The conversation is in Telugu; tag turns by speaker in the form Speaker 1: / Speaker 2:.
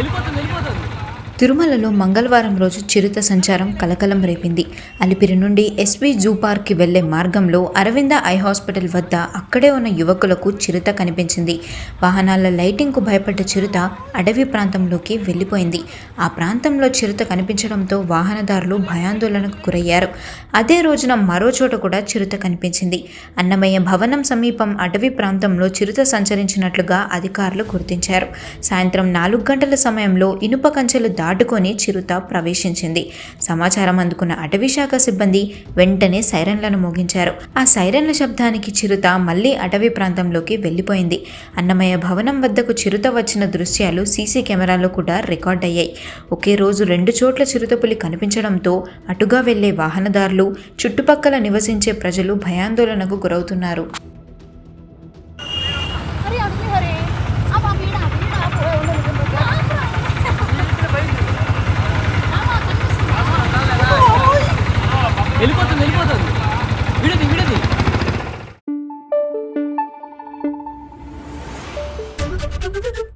Speaker 1: వెళ్ళిపోతుంది వెళ్ళిపోతుంది తిరుమలలో మంగళవారం రోజు చిరుత సంచారం కలకలం రేపింది. అలిపిరి నుండి ఎస్వి జూ పార్క్కి వెళ్ళే మార్గంలో అరవింద ఐ హాస్పిటల్ వద్ద అక్కడే ఉన్న యువకులకు చిరుత కనిపించింది. వాహనాల లైటింగ్కు భయపడ్డ చిరుత అడవి ప్రాంతంలోకి వెళ్ళిపోయింది. ఆ ప్రాంతంలో చిరుత కనిపించడంతో వాహనదారులు భయాందోళనకు గురయ్యారు. అదే రోజున మరో చోట కూడా చిరుత కనిపించింది. అన్నమయ్య భవనం సమీపం అటవీ ప్రాంతంలో చిరుత సంచరించినట్లుగా అధికారులు గుర్తించారు. సాయంత్రం నాలుగు గంటల సమయంలో ఇనుప కంచెలు దాటుకొని చిరుత ప్రవేశించింది. సమాచారం అందుకున్న అటవీ శాఖ సిబ్బంది వెంటనే సైరన్లను మోగించారు. ఆ సైరన్ల శబ్దానికి చిరుత మళ్ళీ అటవీ ప్రాంతంలోకి వెళ్ళిపోయింది అన్నమయ్య భవనం వద్దకు చిరుత వచ్చిన దృశ్యాలు సీసీ కెమెరాలో కూడా రికార్డ్ అయ్యాయి. ఒకే రోజు రెండు చోట్ల చిరుతపులి కనిపించడంతో అటుగా వెళ్ళే వాహనదారులు చుట్టుపక్కల నివసించే ప్రజలు భయాందోళనకు గురవుతున్నారు.
Speaker 2: వెళ్ళిపోతుంది వెళ్ళిపోతుంది. విడది విడది.
Speaker 3: ఉండు